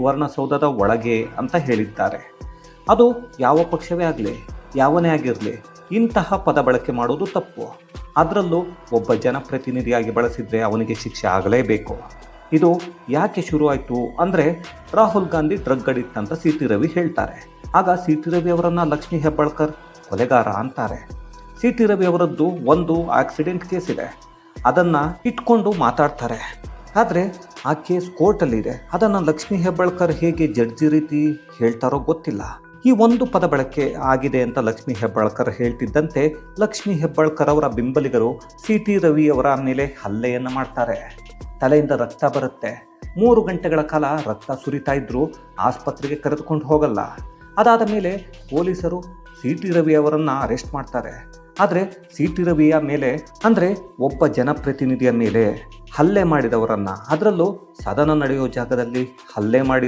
ಸುವರ್ಣಸೌಧದ ಒಳಗೆ ಅಂತ ಹೇಳಿದ್ದಾರೆ. ಅದು ಯಾವ ಪಕ್ಷವೇ ಆಗಲಿ, ಯಾವನೇ ಆಗಿರಲಿ, ಇಂತಹ ಪದ ಬಳಕೆ ಮಾಡೋದು ತಪ್ಪು. ಅದರಲ್ಲೂ ಒಬ್ಬ ಜನಪ್ರತಿನಿಧಿಯಾಗಿ ಬಳಸಿದರೆ ಅವನಿಗೆ ಶಿಕ್ಷೆ ಆಗಲೇಬೇಕು. ಇದು ಯಾಕೆ ಶುರುವಾಯಿತು ಅಂದರೆ ರಾಹುಲ್ ಗಾಂಧಿ ಡ್ರಗ್ ಅಡಿಕ್ಟ್ ಅಂತ ಸಿ ಟಿ ರವಿ ಹೇಳ್ತಾರೆ. ಆಗ ಸಿ ಟಿ ರವಿ ಅವರನ್ನು ಲಕ್ಷ್ಮಿ ಹೆಬ್ಬಾಳ್ಕರ್ ಕೊಲೆಗಾರ ಅಂತಾರೆ. ಸಿ ಟಿ ರವಿ ಅವರದ್ದು ಒಂದು ಆಕ್ಸಿಡೆಂಟ್ ಕೇಸ್ ಇದೆ ಅದನ್ನು ಇಟ್ಕೊಂಡು ಮಾತಾಡ್ತಾರೆ. ಆದರೆ ಆ ಕೇಸ್ ಕೋರ್ಟಲ್ಲಿದೆ. ಅದನ್ನು ಲಕ್ಷ್ಮೀ ಹೆಬ್ಬಾಳ್ಕರ್ ಹೇಗೆ ಜಡ್ಜಿ ರೀತಿ ಹೇಳ್ತಾರೋ ಗೊತ್ತಿಲ್ಲ. ಈ ಒಂದು ಪದ ಬಳಕೆ ಆಗಿದೆ ಅಂತ ಲಕ್ಷ್ಮೀ ಹೆಬ್ಬಾಳ್ಕರ್ ಹೇಳ್ತಿದ್ದಂತೆ ಲಕ್ಷ್ಮೀ ಹೆಬ್ಬಾಳ್ಕರ್ ಅವರ ಬೆಂಬಲಿಗರು ಸಿ ಟಿ ರವಿ ಅವರ ಮೇಲೆ ಹಲ್ಲೆಯನ್ನು ಮಾಡ್ತಾರೆ. ತಲೆಯಿಂದ ರಕ್ತ ಬರುತ್ತೆ. ಮೂರು ಗಂಟೆಗಳ ಕಾಲ ರಕ್ತ ಸುರಿತಾ ಇದ್ರು ಆಸ್ಪತ್ರೆಗೆ ಕರೆದುಕೊಂಡು ಹೋಗಲ್ಲ. ಅದಾದ ಮೇಲೆ ಪೊಲೀಸರು ಸಿ ಟಿ ರವಿ ಅವರನ್ನು ಅರೆಸ್ಟ್ ಮಾಡ್ತಾರೆ. ಆದರೆ ಸಿ ಟಿ ರವಿಯ ಮೇಲೆ, ಅಂದರೆ ಒಬ್ಬ ಜನಪ್ರತಿನಿಧಿಯ ಮೇಲೆ ಹಲ್ಲೆ ಮಾಡಿದವರನ್ನ. ಅದರಲ್ಲೂ ಸದನ ನಡೆಯೋ ಜಾಗದಲ್ಲಿ ಹಲ್ಲೆ ಮಾಡಿ